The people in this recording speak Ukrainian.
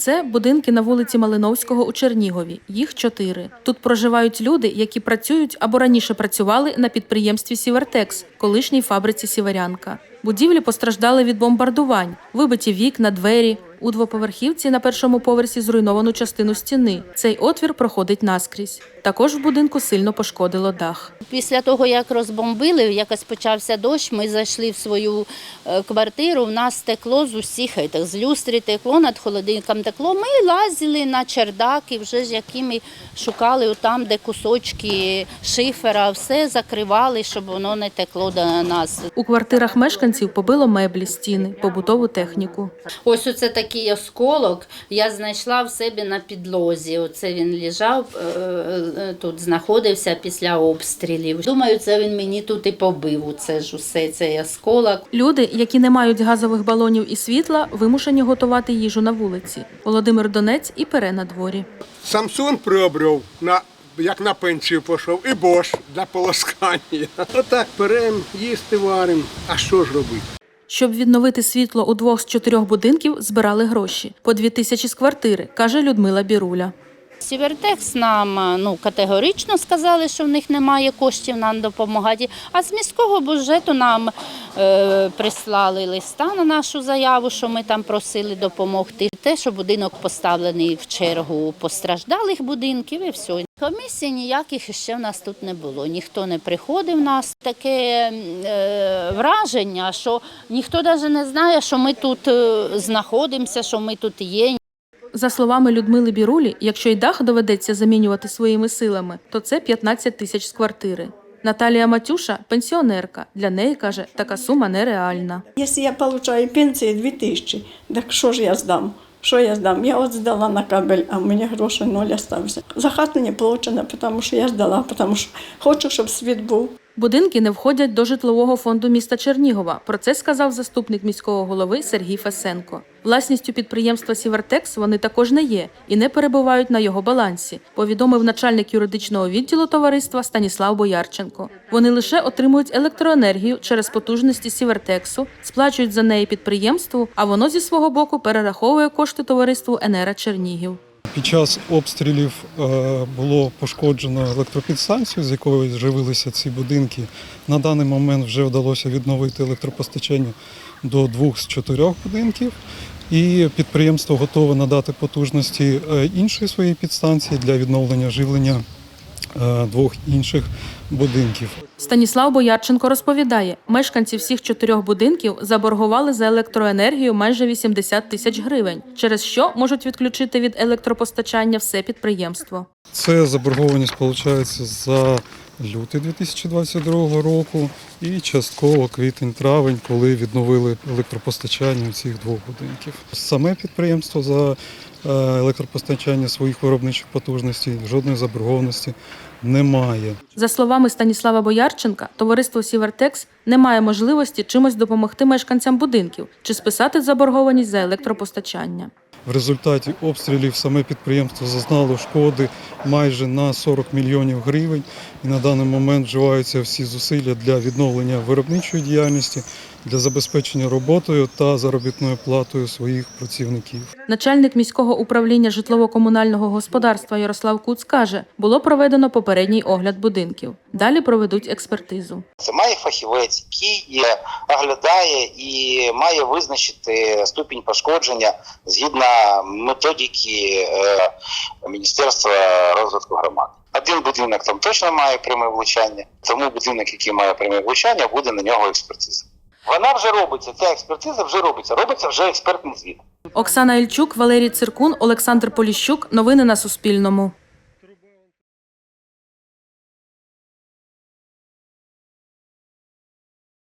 Це будинки на вулиці Малиновського у Чернігові. Їх чотири. Тут проживають люди, які працюють або раніше працювали на підприємстві Сівертекс, колишній фабриці Сіверянка. Будівлі постраждали від бомбардувань, вибиті вікна, двері. У двоповерхівці на першому поверсі зруйновану частину стіни. Цей отвір проходить наскрізь. Також в будинку сильно пошкодило дах. Після того, як розбомбили, якось почався дощ, ми зайшли в свою е, квартиру, в нас текло з усіх, етих, з люстри текло, над холодильником текло. Ми лазили на чердак і вже ж якими шукали там, де кусочки шифера, все закривали, щоб воно не текло до нас. У квартирах мешканців побило меблі, стіни, побутову техніку. Ось оце такий осколок я знайшла в себе на підлозі. Оце він лежав, е, е, тут знаходився після обстрілів. Думаю, це він мені тут і побив. Це ж усе цей осколок. Люди, які не мають газових балонів і світла, вимушені готувати їжу на вулиці. Володимир Донець і пере на дворі. Самсун приобрів, на, як на пенсію пішов, і Бош для полоскання. Отак перем, їсти варимо. А що ж робити? Щоб відновити світло у двох з чотирьох будинків, збирали гроші по дві тисячі з квартири, каже Людмила Біруля. Сівертекс нам е, ну, категорично сказали, що в них немає коштів нам допомагати. А з міського бюджету нам е, прислали листа на нашу заяву, що ми там просили допомогти. Те, що будинок поставлений в чергу постраждалих будинків, і все. Комісій ніяких ще в нас тут не було. Ніхто не приходив в нас. Таке е, враження, що ніхто навіть не знає, що ми тут е, знаходимося, що ми тут є. За словами Людмили Бірулі, якщо й дах доведеться замінювати своїми силами, то це 15 тисяч з квартири. Наталія Матюша пенсіонерка. Для неї каже, така сума нереальна. Якщо я получаю пенсію 2 тисячі, так що ж я здам? Що я здам? Я от здала на кабель, а мені гроші нуль остався. За хату не получено, тому що я здала, тому що хочу, щоб світ був. Будинки не входять до житлового фонду міста Чернігова. Про це сказав заступник міського голови Сергій Фесенко. Власністю підприємства Сівертекс вони також не є і не перебувають на його балансі, повідомив начальник юридичного відділу товариства Станіслав Боярченко. Вони лише отримують електроенергію через потужності Сівертексу, сплачують за неї підприємству, а воно зі свого боку перераховує кошти товариству Енера Чернігів. Під час обстрілів е, було пошкоджено електропідстанцію, з якої живилися ці будинки. На даний момент вже вдалося відновити електропостачання до двох з чотирьох будинків. І підприємство готове надати потужності е, іншої своєї підстанції для відновлення живлення двох інших будинків. Станіслав Боярченко розповідає, мешканці всіх чотирьох будинків заборгували за електроенергію майже 80 тисяч гривень, через що можуть відключити від електропостачання все підприємство. Це заборгованість виходить за лютий 2022 року і частково квітень-травень, коли відновили електропостачання цих двох будинків. Саме підприємство за е, електропостачання своїх виробничих потужностей жодної заборгованості немає. За словами Станіслава Боярченка, товариство Сівертекс не має можливості чимось допомогти мешканцям будинків чи списати заборгованість за електропостачання. В результаті обстрілів саме підприємство зазнало шкоди майже на 40 мільйонів гривень. І на даний момент вживаються всі зусилля для відновлення виробничої діяльності, для забезпечення роботою та заробітною платою своїх працівників. Начальник міського управління житлово-комунального господарства Ярослав Куц каже, було проведено попередній огляд будинків. Далі проведуть експертизу. Це має фахівець, який оглядає і має визначити ступінь пошкодження згідно методики е, Міністерства розвитку громад. Один будинок там точно має пряме влучання, тому будинок, який має пряме влучання, буде на нього експертиза. Вона вже робиться, ця експертиза вже робиться, робиться вже експертний звіт. Оксана Ільчук, Валерій Циркун, Олександр Поліщук. Новини на Суспільному.